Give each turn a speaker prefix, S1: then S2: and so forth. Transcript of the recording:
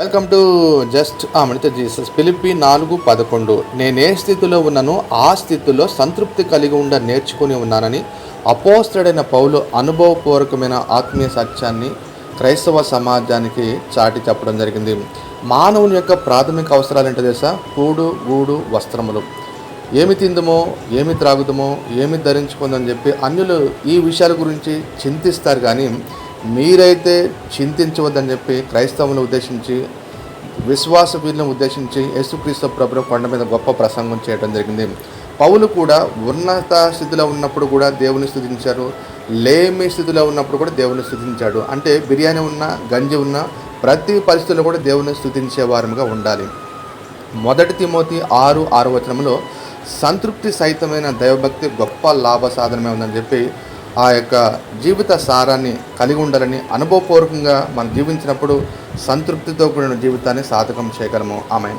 S1: Welcome to just Amrita Jesus. పిలిపి నాలుగు పదకొండు. నేను ఏ స్థితిలో ఉన్నానో ఆ స్థితిలో సంతృప్తి కలిగి ఉండ నేర్చుకుని ఉన్నానని అపోస్తడైన పౌలు అనుభవపూర్వకమైన ఆత్మీయ సత్యాన్ని క్రైస్తవ సమాజానికి చాటి చెప్పడం జరిగింది. మానవుని యొక్క ప్రాథమిక అవసరాలు ఏంటో తెలుసా? కూడు గూడు వస్త్రములు. ఏమి తిందుమో ఏమి త్రాగుదమో ఏమి ధరించుకుందని చెప్పి అన్యులు ఈ విషయాల గురించి చింతిస్తారు కానీ మీరైతే చింతించవద్దని చెప్పి క్రైస్తవులను ఉద్దేశించి విశ్వాస వీరులను ఉద్దేశించి యేసుక్రీస్తు ప్రభు కొండ మీద గొప్ప ప్రసంగం చేయడం జరిగింది. పౌలు కూడా ఉన్నత స్థితిలో ఉన్నప్పుడు కూడా దేవుని స్థుతించారు. లేమి స్థితిలో ఉన్నప్పుడు కూడా దేవుని స్థుతించాడు. అంటే బిర్యానీ ఉన్న గంజి ఉన్న ప్రతి పరిస్థితుల్లో కూడా దేవుని స్థుతించే వారముగా ఉండాలి. మొదటి తిమోతి ఆరు ఆరు వచనంలో సంతృప్తి సహితమైన దైవభక్తి గొప్ప లాభ సాధనమే ఉందని చెప్పి ఆ యొక్క జీవిత సారాన్ని కలిగి ఉండాలని అనుభవపూర్వకంగా మనం జీవించినప్పుడు సంతృప్తితో కూడిన జీవితాన్ని సాధకం చేయగలము. ఆమె